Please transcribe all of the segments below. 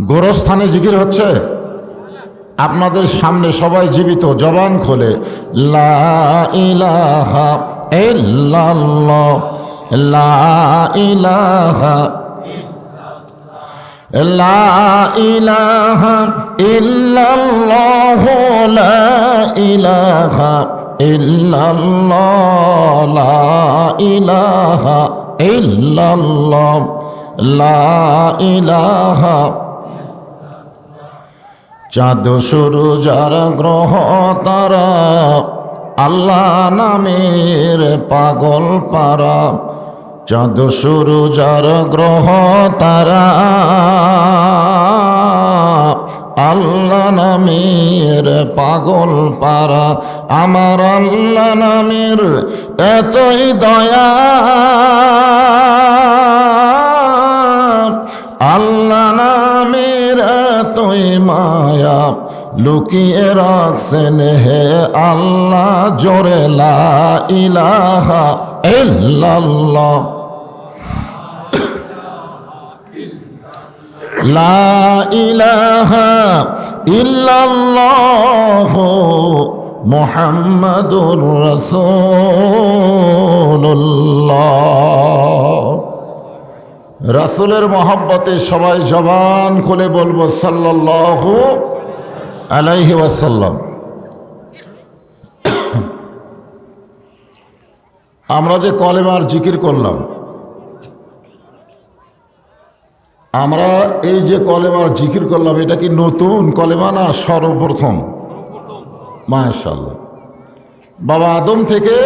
গোরস্থানে জিকির হচ্ছে? আপনাদের সামনে সবাই জীবিত জবান খোলে। লা ইলাহা ইলাহা ইলাহা ইলাহা ইল্লাল্লাহ লা ইলাহা ইল্লাল্লাহ লা ইলাহা চাঁদ শুরু যারা গ্রহ তারা, আল্লাহ নামের পাগল পারা। চাঁদ শুরু যার গ্রহ তারা, আল্লাহ নামের পাগল পারা। আমার আল্লাহ নামের এতই দয়া, আল্লাহ নামের এতই মায়া লুকিয়ে রাখছেন হে আল্লাহ জোরে লা ইলাহা ইল্লাল্লাহ। লা ইলাহা রাসূলের মহব্বতে সবাই জবান খুলে বলব সাল্লাল্লাহু আলাইহি ওয়াসাল্লাম। আমরা যে কলেমার জিকির করলাম, আমরা এই যে কলেমার জিকির করলাম, এটা কি নতুন কলেমা না সর্বপ্রথম? মাশাল্লাহ বাবা আদম থেকে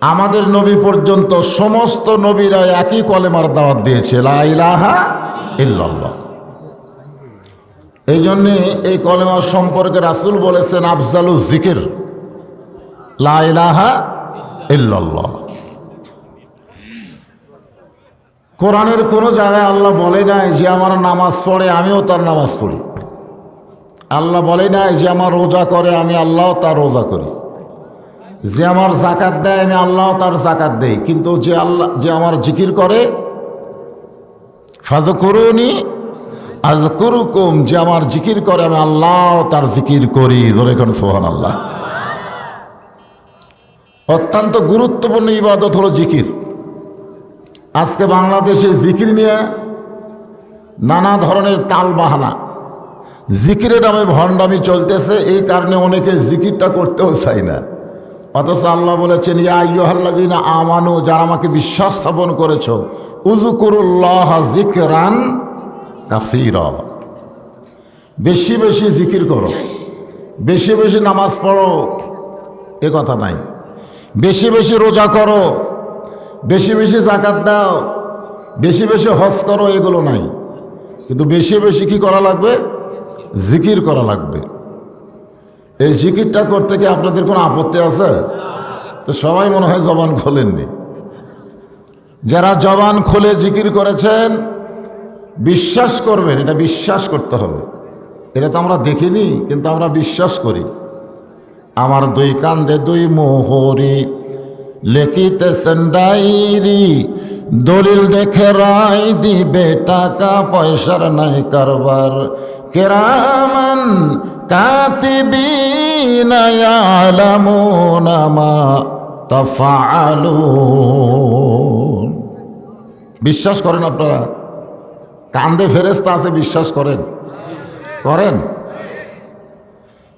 আমাদের নবী পর্যন্ত সমস্ত নবীরা একই কলেমার দাওয়াত দিয়েছে, লা ইলাহা ইল্লাল্লাহ। এই জন্যে এই কলেমার সম্পর্কে রাসুল বলেছেন, আফজালু জিকির লা ইলাহা ইল্লাল্লাহ। কোরআনের কোনো জায়গায় আল্লাহ বলে নাই যে আমার নামাজ পড়ে, আমিও তার নামাজ পড়ি। আল্লাহ বলে নাই যে আমার রোজা করে, আমি আল্লাহ তার রোজা করি। যে আমার জাকাত দেয় আমি আল্লাহ তার জাকাত দেই কিন্তু যে আল্লাহ, যে আমার জিকির করে ফাজ করুনি আজ করুকুম যে আমার জিকির করে, আমি আল্লাহ তার জিকির করি। ধরে কোন সোহান আল্লাহ অত্যন্ত গুরুত্বপূর্ণ ইবাদত হলো জিকির। আজকে বাংলাদেশে জিকির নিয়ে নানা ধরনের তাল বাহানা জিকিরের নামে ভণ্ডামি চলতেছে, এই কারণে অনেকে জিকিরটা করতেও চাই না। অথচ আল্লাহ বলেছেন, ইয়া আইয়ুহাল্লাযীনা আমানু যারা আমাকে বিশ্বাস স্থাপন করেছ, উযকুরুল্লাহ যিকরান কাসীরা বেশি বেশি জিকির করো, বেশি বেশি নামাজ পড়ো, এ কথা নাই। বেশি বেশি রোজা করো, বেশি বেশি জাকাত দাও, বেশি বেশি হজ করো, এগুলো নাই। কিন্তু বেশি বেশি কি করা লাগবে? জিকির করা লাগবে। এই জিকিরটা করতে কি আপনাদের কোনো আপত্তি আছে? তো সবাই মনে হয় জবান খোলেননি। যারা জবান খুলে জিকির করেছেন, বিশ্বাস করবেন, এটা বিশ্বাস করতে হবে। এটা তো আমরা দেখিনি, কিন্তু আমরা বিশ্বাস করি। আমার দুই কান্দে দুই মোহরি লেখিতেছেন ডাইরি দলিল দেখে রায় দিবে টাকা, পয়সার নাই কারবার। কেরামান কাতিবিনা ইয়ালামুনা মা তাফআলুন। বিশ্বাস করেন আপনারা? কান্দে ফেরেস্তা আছে, বিশ্বাস করেন? করেন?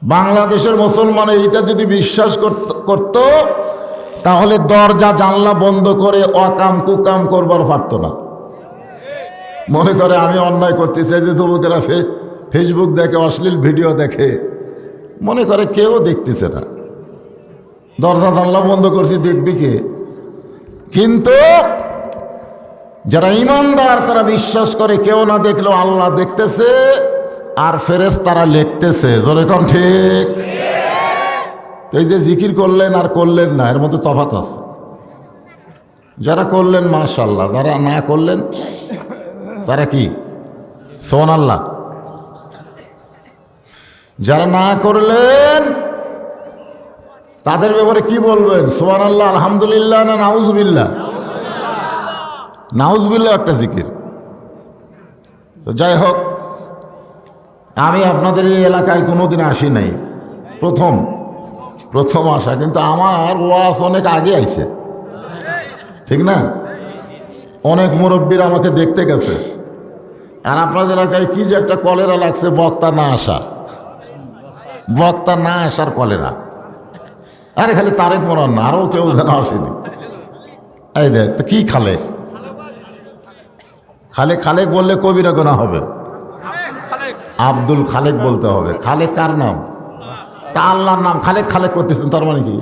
বাংলাদেশের মুসলমান এইটা যদি বিশ্বাস করত- তাহলে দরজা, জানলা বন্ধ করে অকাম কুকাম করবার পারত না। মনে করে আমি অন্যায় করতেছি যে যুবকেরা ফে- ফেসবুক দেখে, অশ্লীল ভিডিও দেখে, মনে করে কেউ দেখতেছে না। দরজা জানলা বন্ধ করছি, দেখবি কে? কিন্তু যারা ইমানদার, তারা বিশ্বাস করে কেউ না দেখলেও আল্লাহ দেখতেছে, আর ফেরেস তারা লিখতেছে যেরকম ঠিক? এই যে জিকির করলেন আর করলেন না, এর মধ্যে তফাত আছে। যারা করলেন মাশাল্লাহ যারা না করলেন, তারা কি? সোন আল্লাহ। যারা না করলেন, তাদের ব্যাপারে কি বলবেন? সোহান আল্লাহ আলহামদুলিল্লাহ না নাউজবিল্লাহ? নাউজবিল্লাহ একটা জিকির। তো যাই হোক, আমি আপনাদের এই এলাকায় কোনোদিন আসি নাই। প্রথম প্রথম আসা, কিন্তু আমার ওয়াস অনেক আগে আইছে। ঠিক না? অনেক মুরব্বীরা আমাকে দেখতে গেছে। আর আপনাদের এলাকায় কি যে একটা কলেরা লাগছে, বক্তা না আসা। বক্তা না আসার কলেরা। আরে খালি তারেক মরান না আরও কেউ যেন আসেনি। এই দে তো কি খালে? খালেক খালেক বললে কবিরা গোনা হবে। আব্দুল খালেক বলতে হবে। খালেক কার নাম? তা আল্লাহর নাম, খালেক খালেক করতেছেন, তার মানে কি?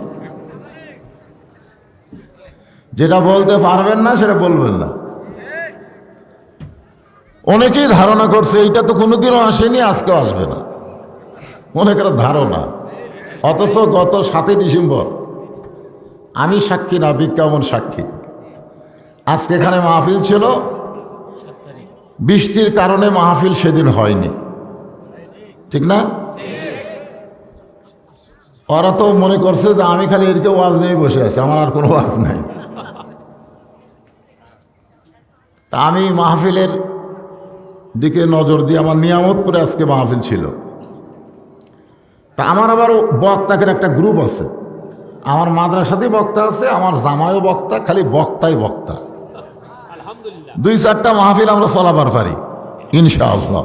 যেটা বলতে পারবেন না, সেটা বলবেন না। অনেকেই ধারণা করছে, এইটা তো কোনোদিনও আসেনি আজকে আসবে না। অনেকের ধারণা। অথচ গত সাতই ডিসেম্বর আমি সাক্ষী না, বিজ্ঞাপন সাক্ষী। আজকে এখানে মাহফিল ছিল। বৃষ্টির কারণে মাহফিল সেদিন হয়নি। ঠিক না? ওরা তো মনে করছে যে আমি খালি এদিকে ওয়াজ নিয়ে বসে আছি, আমার আর কোনো ওয়াজ নাই। তা আমি মাহফিলের দিকে নজর দিয়ে আমার নিয়ামতপুরে আজকে মাহফিল ছিল। তা আমার আবার বক্তাকের একটা গ্রুপ আছে। আমার মাদ্রাসাতেই বক্তা আছে আমার জামাইও বক্তা খালি বক্তাই বক্তা। দুই চারটা মাহফিল আমরা চলাবার পারি ইনশাআল্লাহ।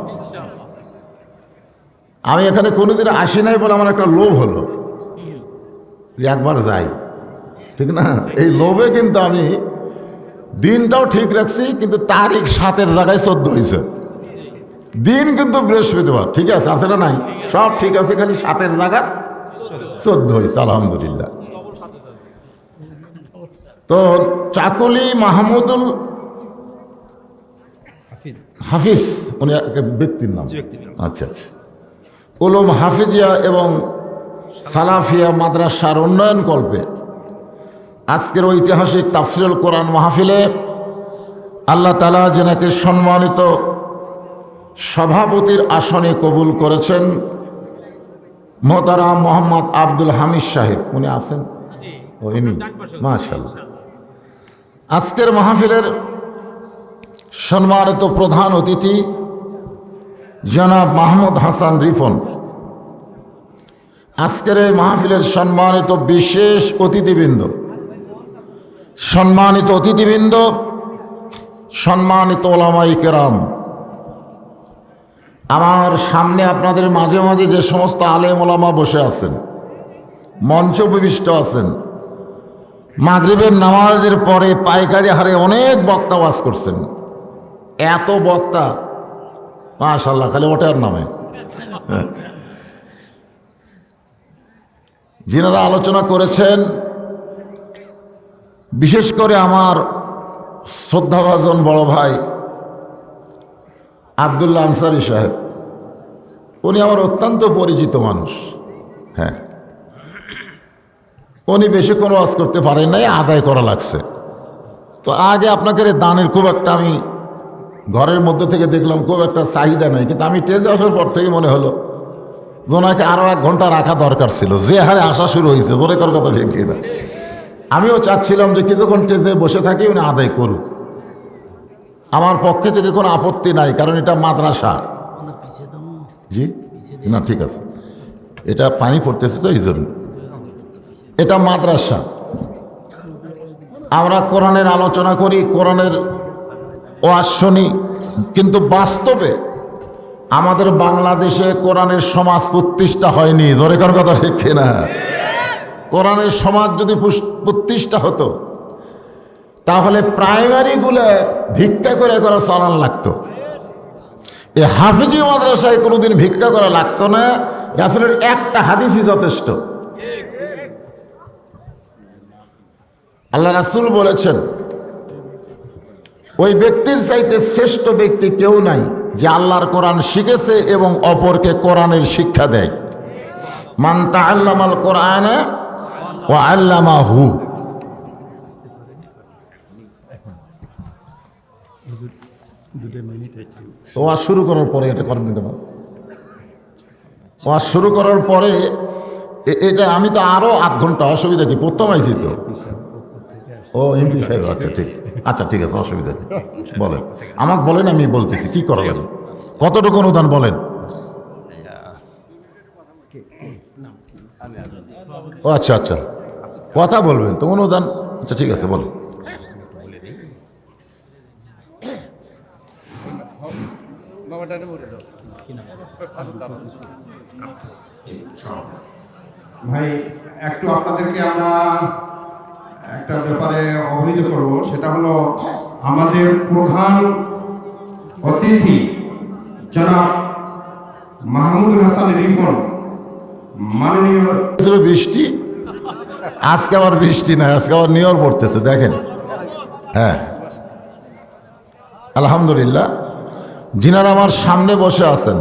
আমি এখানে কোনোদিন আসি নাই বলে আমার একটা লোভ হলো। যে একবার যাই। ঠিক না? এই লোভে কিন্তু আমি দিনটাও ঠিক রাখছি কিন্তু তারিখ সাতের জায়গায় চোদ্দ হয়েছে। দিন কিন্তু বৃহস্পতিবার ঠিক আছে? আছে না নাই? সব ঠিক আছে খালি সাতের জায়গা চোদ্দ হয়েছে আলহামদুলিল্লাহ। তো চাকলি মাহমুদুল হাফিজ। উনি ব্যক্তির নাম। আচ্ছা আচ্ছা। উলুম হাফিজিয়া এবং সালাফিয়া মাদ্রাসার উন্নয়ন কল্পে আজকের ঐতিহাসিক তাফসিরুল কোরআন মাহফিলে আল্লাহ তালা যেনাকে সম্মানিত সভাপতির আসনে কবুল করেছেন মোহতারাম মোহাম্মদ আব্দুল হামিদ সাহেব। উনি আছেন? ও ইনি। মাশাল্লাহ আজকের মাহফিলের সম্মানিত প্রধান অতিথি জনাব মাহমুদ হাসান রিফন আজকের এই মাহফিলের সম্মানিত বিশেষ অতিথিবৃন্দ। সম্মানিত অতিথিবৃন্দ সম্মানিত ওলামাই কেরাম। আমার সামনে আপনাদের মাঝে মাঝে যে সমস্ত আলেম ওলামা বসে আছেন, মঞ্চ বিশিষ্ট আছেন, মাগরিবের নামাজের পরে পাইকারি হারে অনেক বক্তা ওয়াজ করছেন। এত বক্তা মাশাল্লাহ খালি ওটার নামে। যিনারা আলোচনা করেছেন, বিশেষ করে আমার শ্রদ্ধাভাজন বড় ভাই আবদুল্লা আনসারি সাহেব। উনি আমার অত্যন্ত পরিচিত মানুষ। হ্যাঁ। উনি বেশি কোনো ওয়াজ করতে পারেন নাই, আদায় করা লাগছে। তো আগে আপনাকে দানের খুব একটা আমি ঘরের মধ্যে থেকে দেখলাম, খুব একটা চাহিদা নাই। কিন্তু আমি টেজে আসার পর থেকে মনে হলো যে ওনাকে আরও এক ঘণ্টা রাখা দরকার ছিল। যে হারে আসা শুরু হয়েছে, জোরে কর কথা ঠিক না আমিও চাচ্ছিলাম যে কিছুক্ষণ টেজে বসে থাকি, উনি আদায় করুক। আমার পক্ষে থেকে কোনো আপত্তি নাই, কারণ এটা মাদ্রাসা। জি? না, ঠিক আছে। এটা পানি পড়তেছে তো, এই জন্য। এটা মাদ্রাসা। আমরা কোরআনের আলোচনা করি, কোরআনের ওয়াজ শুনি, কিন্তু বাস্তবে আমাদের বাংলাদেশে কোরআনের সমাজ প্রতিষ্ঠা হয়নি। ধরে কোন কথা ঠিক কিনা? কোরআনের সমাজ যদি প্রতিষ্ঠা হতো তাহলে প্রাইমারিগুলো ভিক্ষা করে করা চালান লাগতো। এই হাফিজি মাদ্রাসায় কোনোদিন ভিক্ষা করা লাগতো না, রাসুলের একটা হাদিসই যথেষ্ট। আল্লাহ রাসুল বলেছেন, ওই ব্যক্তির চাইতে শ্রেষ্ঠ ব্যক্তি কেউ নাই যে আল্লাহর কোরআন শিখেছে এবং অপরকে কোরআনের শিক্ষা দেয়। মান্তা আল্লামাল কোরআন ও আল্লামা হু ওয়াজ শুরু করার পরে এটা করবেন কেন ওয়াজ শুরু করার পরে এটা আমি তো আরও আধ ঘণ্টা অসুবিধা কি? প্রথম আইছি তো। ও এমপি সাহেব আচ্ছা ঠিক। আচ্ছা ঠিক আছে, অসুবিধা নেই। বলেন। আমাকে বলেন, আমি বলতেছি, কি করা যাবে? কতটুকু অনুদান বলেন? ও আচ্ছা আচ্ছা। কথা বলবেন তো, অনুদান। আচ্ছা ঠিক আছে বলো ভাই একটু আপনাদেরকে আমরা একটা ব্যাপারে অবহিত করব। সেটা হলো আমাদের প্রধান অতিথি জনাব মাহমুদুল হাসান রিপন মাননীয় ছিল বৃষ্টি। আজকে আবার বৃষ্টি না আজকে আবার নিয়র পড়তেছে দেখেন। হ্যাঁ। আলহামদুলিল্লাহ। যিনারা আমার সামনে বসে আছেন,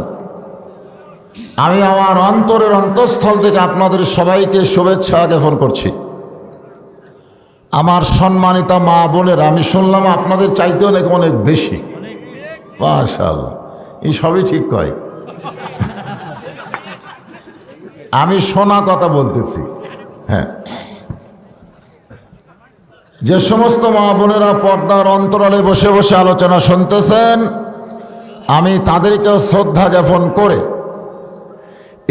আমি আমার অন্তরের অন্তঃস্থল থেকে আপনাদের সবাইকে শুভেচ্ছা জ্ঞাপন করছি। আমার সম্মানিতা মা বোনের, আমি শুনলাম আপনাদের চাইতে অনেক অনেক বেশি। মাশাআল্লাহ, এই সবই ঠিক কয়। আমি শোনা কথা বলতেছি হ্যাঁ। যে সমস্ত মা বোনেরা পর্দার অন্তরালে বসে বসে আলোচনা শুনতেছেন আমি তাদেরকে শ্রদ্ধা জ্ঞাপন করে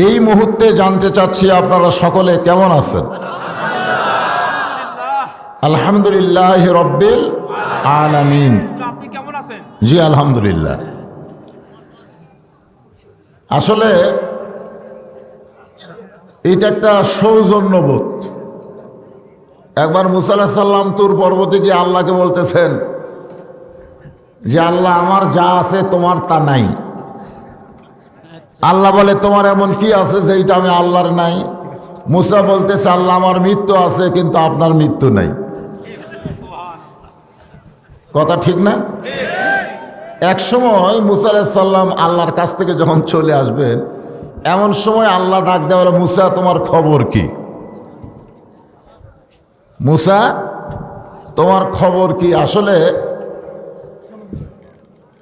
এই মুহূর্তে জানতে চাচ্ছি আপনারা সকলে কেমন আছেন? আলহামদুলিল্লাহ রব্বিল আলামিন। আপনি কেমন আছেন? জি আলহামদুলিল্লাহ। আসলে এটা একটা সৌজন্যবোধ। একবার মুসাল্লাহ সাল্লাম তুর পর্বতে গিয়ে আল্লাহকে বলতেছেন যে আল্লাহ আমার যা আছে তোমার তা নাই। আল্লাহ বলে, তোমার এমন কি আছে যেটা আমি আল্লাহর নাই? মুসা বলতেছে, আল্লাহ আমার মৃত্যু আছে, কিন্তু আপনার মৃত্যু নাই। কথা ঠিক না? এক সময় মুসা সাল্লাম আল্লাহর কাছ থেকে যখন চলে আসবেন, এমন সময় আল্লাহ ডাক দেওয়া বলে মুসা, তোমার খবর কি? মুসা, তোমার খবর কি? আসলে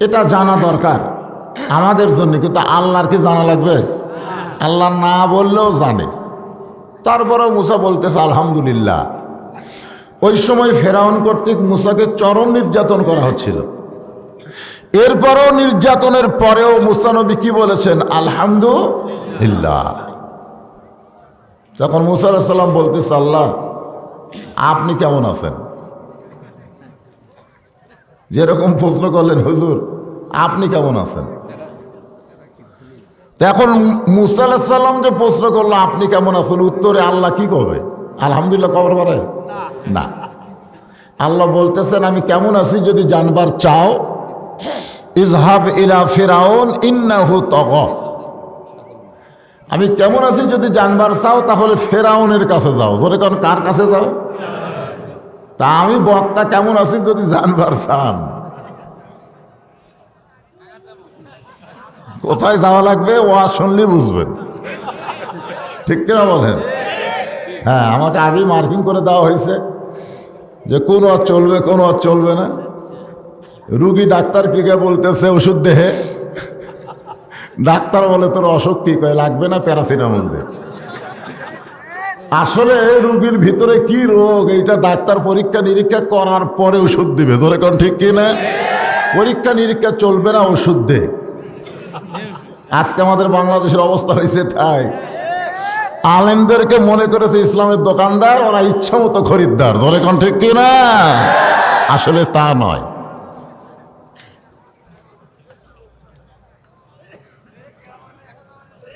এটা জানা দরকার। আমাদের জন্য কিন্তু আল্লাহর কি জানা লাগবে? আল্লাহ না বললেও জানে। তারপরেও মুসা বলতেছে, আলহামদুলিল্লাহ। ওই সময় ফেরাউন কর্তৃক মুসাকে চরম নির্যাতন করা হচ্ছিল। এরপরও নির্যাতনের পরেও মুসানবী কি বলেছেন? আলহামদুলিল্লাহ। যখন মুসা সাল্লাম বলতেছে, আল্লাহ, আপনি কেমন আছেন? যেরকম প্রশ্ন করলেন, হুজুর, আপনি কেমন আছেন? এখন মুসা সাল্লাম যে প্রশ্ন করল, আপনি কেমন আছেন? উত্তরে আল্লাহ কি করবে? আলহামদুলিল্লাহ কবর পারে না। আল্লাহ বলতেছেন, আমি কেমন আছি যদি জানবার চাও? ইজহাব ইলা ফিরাউন, ইন্নাহু তগ। আমি কেমন আছি যদি জানবার চাও, তাহলে ফেরাউনের কাছে যাও। ধরে কারণ কার কাছে যাও? তা আমি বক্তা কেমন আছি যদি জানবার চান? কোথায় যাওয়া লাগবে? ও শুনলে বুঝবেন। ঠিক কিনা বলেন? হ্যাঁ আমাকে আগেই মার্কিং করে দেওয়া হয়েছে যে কোন আর চলবে, কোন আর চলবে না। রুগী ডাক্তার কি কে বলতেছে ওষুধ দেহে? ডাক্তার বলে তোর অসুখ কি? কয়, লাগবে না প্যারাসিটামল দে। আসলে রুগীর ভিতরে কি রোগ? এটা ডাক্তার পরীক্ষা নিরীক্ষা করার পরে ওষুধ দিবে। ধরে কোন ঠিক কি না পরীক্ষা নিরীক্ষা চলবে না ওষুধ দে। আজকে আমাদের বাংলাদেশের অবস্থা হয়েছে তাই। আলেমদেরকে মনে করেছে ইসলামের দোকানদার, ওরা ইচ্ছা মতো খরিদ্দার। ধরে কোন ঠিক কি না আসলে তা নয়।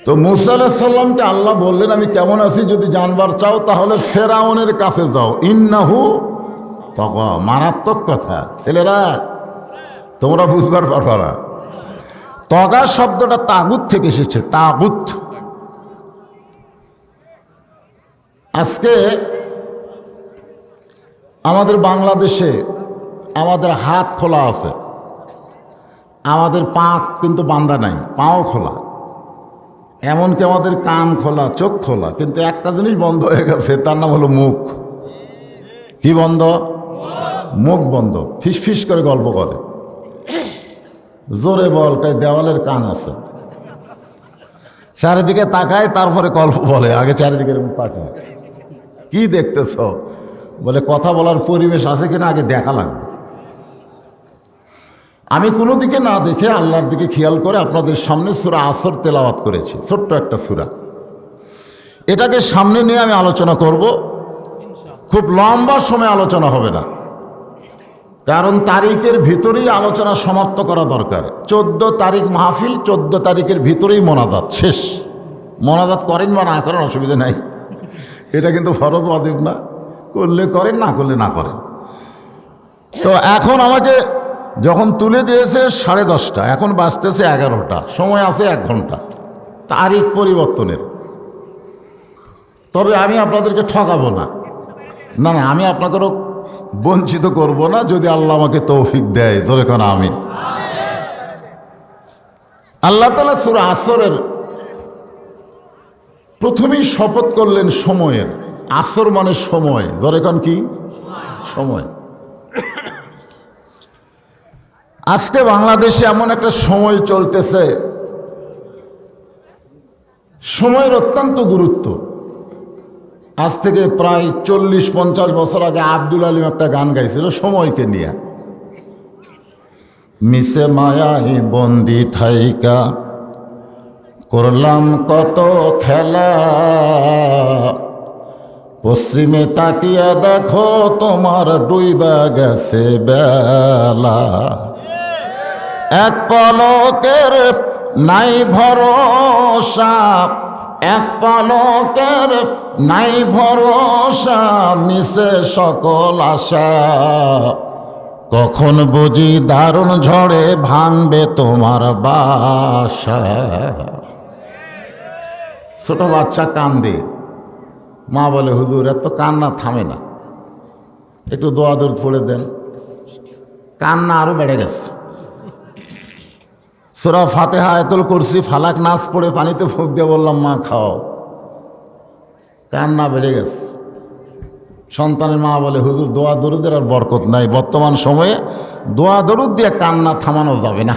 তো মুসা সাল্লামকে আল্লাহ বললেন, আমি কেমন আছি? যদি জানবার চাও, তাহলে ফেরাউনের কাছে যাও। ইন্নাহু তক মারাত্মক কথা। ছেলেরা, তোমরা বুঝবার পারবা তগা শব্দটা তাগুত থেকে এসেছে, তাগুত। আজকে আমাদের বাংলাদেশে আমাদের হাত খোলা আছে। আমাদের পা কিন্তু বান্ধা নাই, পাও খোলা। এমনকি আমাদের কান খোলা, চোখ খোলা, কিন্তু একটা জিনিস বন্ধ হয়ে গেছে, তার নাম হলো মুখ। কি বন্ধ? মুখ বন্ধ। ফিস ফিস করে গল্প করে। জোরে বল, কয় দেওয়ালের কান আছে। চারিদিকে তাকায়, তারপরে গল্প বলে। আগে চারিদিকে তাকায়। কি দেখতেছ? বলে, কথা বলার পরিবেশ আছে কিনা, আগে দেখা লাগবে। আমি কোনো দিকে না দেখে আল্লাহর দিকে খেয়াল করে আপনাদের সামনে সুরা আসর তেলাওয়াত করেছি। ছোট্ট একটা সুরা। এটাকে সামনে নিয়ে আমি আলোচনা করব। খুব লম্বা সময় আলোচনা হবে না। কারণ তারিখের ভিতরেই আলোচনা সমাপ্ত করা দরকার। চোদ্দ তারিখ মাহফিল, চোদ্দ তারিখের ভিতরেই মোনাজাত শেষ। মোনাজাত করেন বা না করেন অসুবিধা নাই। এটা কিন্তু ফরজ ওয়াজিব না। করলে করেন, না করলে না করেন। তো এখন আমাকে যখন তুলে দিয়েছে সাড়ে দশটা, এখন বাঁচতেছে এগারোটা, সময় আছে এক ঘণ্টা। তারিখ পরিবর্তনের। তবে আমি আপনাদেরকে ঠকাবো না। না না, আমি আপনাকেও বঞ্চিত করব না, যদি আল্লাহ আমাকে তৌফিক দেয়, ধরে কেন আমি। আল্লাহ তালা সুর আসরের প্রথমেই শপথ করলেন সময়ের। আসর মানে সময়, ধরে কি? সময়। আজকে বাংলাদেশে এমন একটা সময় চলতেছে। সময়ের অত্যন্ত গুরুত্ব। আজ থেকে প্রায় চল্লিশ, পঞ্চাশ বছর আগে আব্দুল আলিম একটা গান গাইছিল, সময়কে নিয়ে। মিসে মায়াই বন্দি থাইকা, করলাম কত খেলা। পশ্চিমে তাকিয়া দেখো তোমার ডুইবা গেছে বেলা। এক পলকের নাই ভরসা, এক পলকের নাই ভরসা মিশে সকল আশা। কখন বুঝি দারুণ ঝড়ে ভাঙবে তোমার বাসা। ছোট বাচ্চা কান্দে। মা বলে, হুজুর, এত কান্না থামে না। একটু দোয়া দূর পড়ে দেন। কান্না আরও বেড়ে গেছে। সোরা ফাতেহা, আয়তল করছি ফালাক নাচ পড়ে পানিতে ফুক দিয়ে বললাম, মা, খাও। কান্না বেড়ে গেছে। সন্তানের মা বলে, হুজুর, দোয়া দরুদের আর বরকত নাই। বর্তমান সময়ে দোয়া দরুদ দিয়ে কান্না থামানো যাবে না।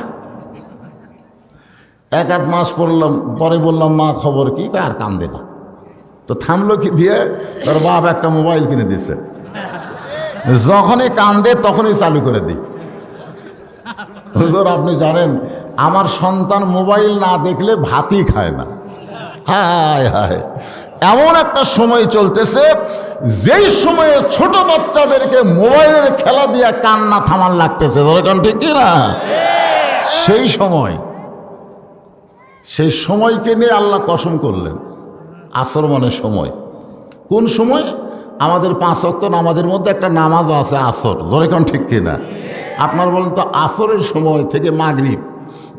এক এক মাস পড়লাম, পরে বললাম, মা, খবর কি? আর কান্দে না। তো থামলো কি দিয়ে? তার বাপ একটা মোবাইল কিনে দিছে যখনই কান্দে, তখনই চালু করে দিই। হুজুর, আপনি জানেন, আমার সন্তান মোবাইল না দেখলে ভাতই খায় না। হায় হায় এমন একটা সময় চলতেছে, যেই সময়ে ছোট বাচ্চাদেরকে মোবাইলের খেলা দিয়ে কান্না থামান লাগতেছে। যেরকম ঠিক না? সেই সময়, সেই সময়কে নিয়ে আল্লাহ কসম করলেন আসর মানে সময়। কোন সময়? আমাদের পাঁচ অক্ত নামাজের মধ্যে একটা নামাজও আছে আসর। যেরকম ঠিক কিনা আপনার বলেন তো আসরের সময় থেকে মাগরিব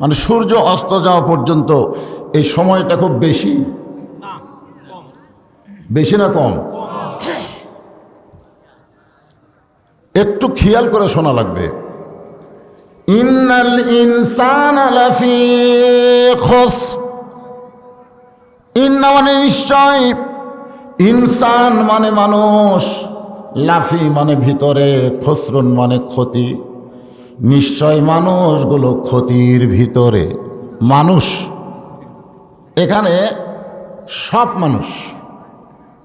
মানে সূর্য অস্ত যাওয়া পর্যন্ত এই সময়টা খুব বেশি? বেশি না কম? একটু খেয়াল করে শোনা লাগবে। ইন্নাল ইনসান ইন্না মানে নিশ্চয়। ইনসান মানে মানুষ, লাফি মানে ভিতরে, খসরুন মানে ক্ষতি। নিশ্চয় মানুষগুলো ক্ষতির ভিতরে মানুষ। এখানে সব মানুষ,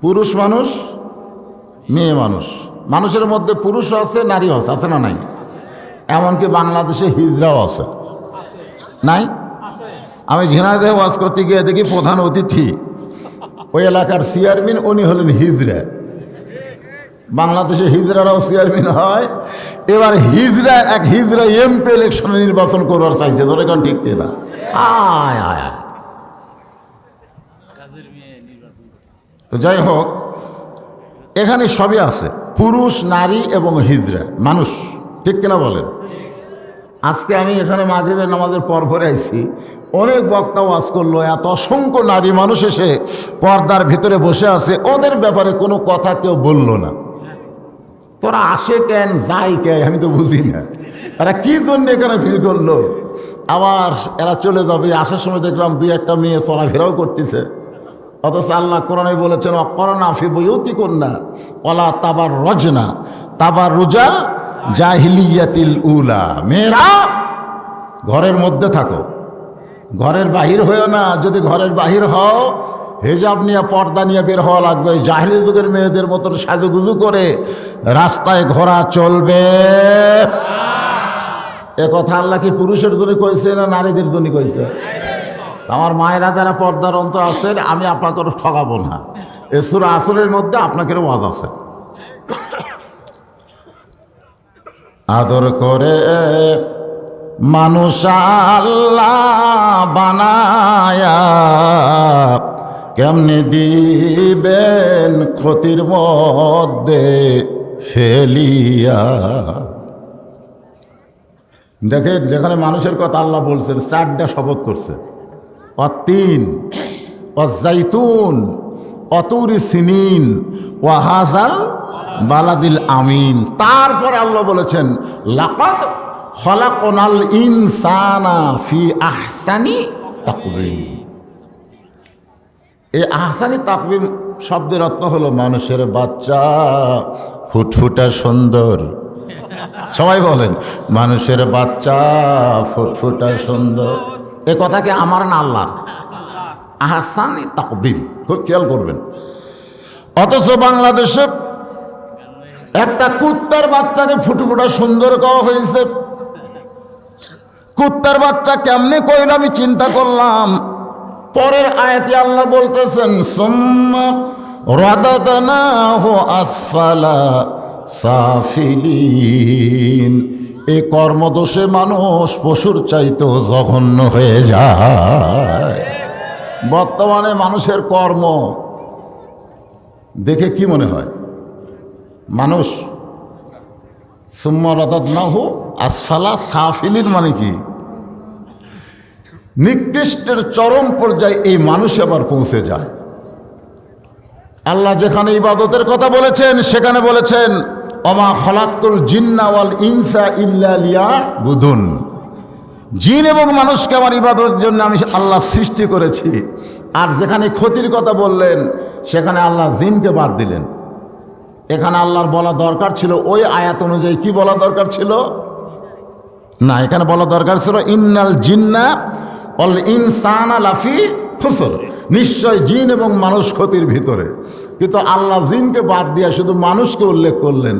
পুরুষ মানুষ, মেয়ে মানুষ। মানুষের মধ্যে পুরুষও আছে, নারীও আছে আছে না নাই? এমনকি বাংলাদেশে হিজরাও আছে। নাই? আমি ঝিনাইদহে ওয়াজ করতে গিয়ে দেখি প্রধান অতিথি, ওই এলাকার চেয়ারম্যান, উনি হলেন হিজড়া বাংলাদেশে হিজড়ারাও চেয়ারম্যান হয়। এবার হিজরা, এক হিজরা এমপি ইলেকশনে নির্বাচন করবার চাইছে। তোর এখন ঠিক কিনা? আয় আয় আয়। যাই হোক, এখানে সবই আছে। পুরুষ, নারী এবং হিজরা। মানুষ, ঠিক কিনা বলেন? আজকে আমি এখানে মাগরিবের নামাজের পর পরে আইছি। অনেক বক্তা ওয়াজ করল, এত অসংখ্য নারী মানুষ এসে পর্দার ভিতরে বসে আছে। ওদের ব্যাপারে কোনো কথা কেউ বলল না। তোরা আসে কেন, যাই কে, আমি তো বুঝি না। এরা কি জন্য এখানে ভিড় করল? আবার এরা চলে যাবে, আসার সময় দেখলাম দুই একটা মেয়ে চলাফেরাও করতেছে। অথচ আল্লাহ কোরআনে বলেছেন অকরণা ফি বইতি কন্যা ওলা তাবার রজনা তাবার রুজাল জাহিলিয়াতিল উলা। মেয়েরা, ঘরের মধ্যে থাকো। ঘরের বাহির হয়েও না, যদি ঘরের বাহির হও হেজাব নিয়ে পর্দা নিয়ে বের হওয়া লাগবে। জাহিলি যুগের মেয়েদের মতন সাজুগুজু করে রাস্তায় ঘোরা চলবে। এ কথা আল্লাহ কি পুরুষের জন্য কইছে না নারীদের জন্য কইছে? আমার মায়েরা যারা পর্দার অন্তর আছেন, আমি আপনাকে ঠকাবো না। এ সুরা আসরের মধ্যে আপনাকে ওয়াজ আছে। আদর করে মানুষ আল্লাহ বানায়া কেমনে দিবেন ক্ষতির মধ্যে ফেলিয়া? দেখে যেখানে মানুষের কথা আল্লাহ বলছেন, চারটা শপথ করছে। অতিন অজাইতুন অতুরি সিনিন ওয়াহাজাল বালাদিল আমিন। তারপর আল্লাহ বলেছেন, লাকাদ খলাকনাল ইনসানা ফি আহসানি তাকবিম এই আহসানি তাকবিম শব্দের অর্থ হলো মানুষের বাচ্চা, ফুটফুটা সুন্দর। সবাই বলেন, মানুষের বাচ্চা, ফুটফুটা সুন্দর। এ কথা কি আমার না আল্লাহর? আহসানি তাকবিম খুব খেয়াল করবেন। অথচ বাংলাদেশে একটা কুত্তার বাচ্চাকে ফুটফুটা সুন্দর কওয়া হয়েছে। কুত্তার বাচ্চা কেমনে কইল আমি চিন্তা করলাম। পরের আয়াতে আল্লাহ বলতেছেন, সুম্মা আসফালা সাফিলিন। এই কর্মদোষে মানুষ পশুর চাইতেও জঘন্য হয়ে যায়। বর্তমানে মানুষের কর্ম দেখে কি মনে হয়? মানুষ, সুম্মা রাদাদনাহু আসফালা সাফিলিন মানে কি? নিকৃষ্টের চরম পর্যায়ে এই মানুষ আবার পৌঁছে যায়। আল্লাহ যেখানে ইবাদতের কথা বলেছেন, সেখানে বলেছেন অমা খলাক্তুল জিন্নাওয়াল ইনসা ইল্লা লিয়া বুধুন জিন এবং মানুষকে আমার ইবাদতের জন্য আমি আল্লাহ সৃষ্টি করেছি। আর যেখানে ক্ষতির কথা বললেন, সেখানে আল্লাহ জিনকে বাদ দিলেন। এখানে আল্লাহর বলা দরকার ছিল, ওই আয়াত অনুযায়ী কি বলা দরকার ছিল? না, এখানে বলা দরকার ছিল, ইন্নাল জিন্না অল ইনসানা লাফি খুসর। নিশ্চয় জিন এবং মানুষ ক্ষতির ভিতরে। কিন্তু আল্লাহ জিনকে বাদ দিয়ে শুধু মানুষকে উল্লেখ করলেন।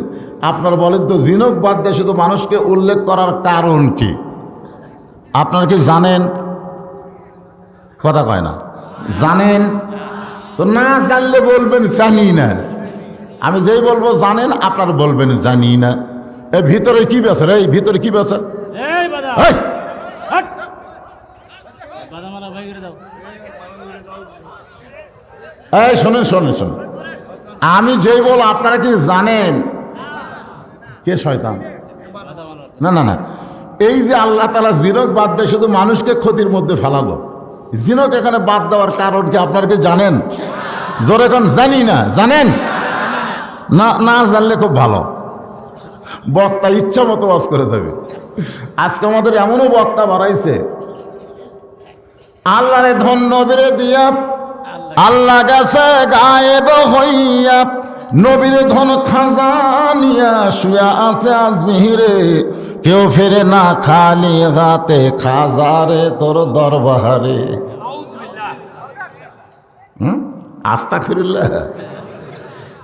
আপনারা বলেন তো জিনক বাদ দিয়ে শুধু মানুষকে উল্লেখ করার কারণ কি? আপনারা কি জানেন? কথা কয় না। জানেন? তো না জানলে বলবেন জানি না। আমি যেই বলব জানেন আপনারা বলবেন জানি না। এ ভিতরে কি বেচার এই ভিতরে কি বেচার এই বাদা এই হাট বাদা মারা ভাই করে দাও শোনেন শোনেন শোনেন। আমি যেই বল আপনারা কি জানেন? কে শয়তান? না না না। এই যে আল্লাহ তালা জিনক বাদ দিয়ে শুধু মানুষকে ক্ষতির মধ্যে ফেলালো। জিনক এখানে বাদ দেওয়ার কারণ কি আপনারা কি জানেন? জোর এখন জানি না, জানেন? না না জানলে খুব ভালো। বক্তা ইচ্ছা মতো বাস করে দেবে। আজকে আমাদের এমনও বক্তা বাড়াইছে আল্লাহরে ধন্য বেড়ে দিয়া। আল্লাহ গেছে গায়েব হইয়া। নবীর ধন খাজানিয়া শুয়া আছে আজমিহিরে কেউ ফিরে না খালি হাতে খাজারে তোর দরবারে। আস্তা ফিরিল্লা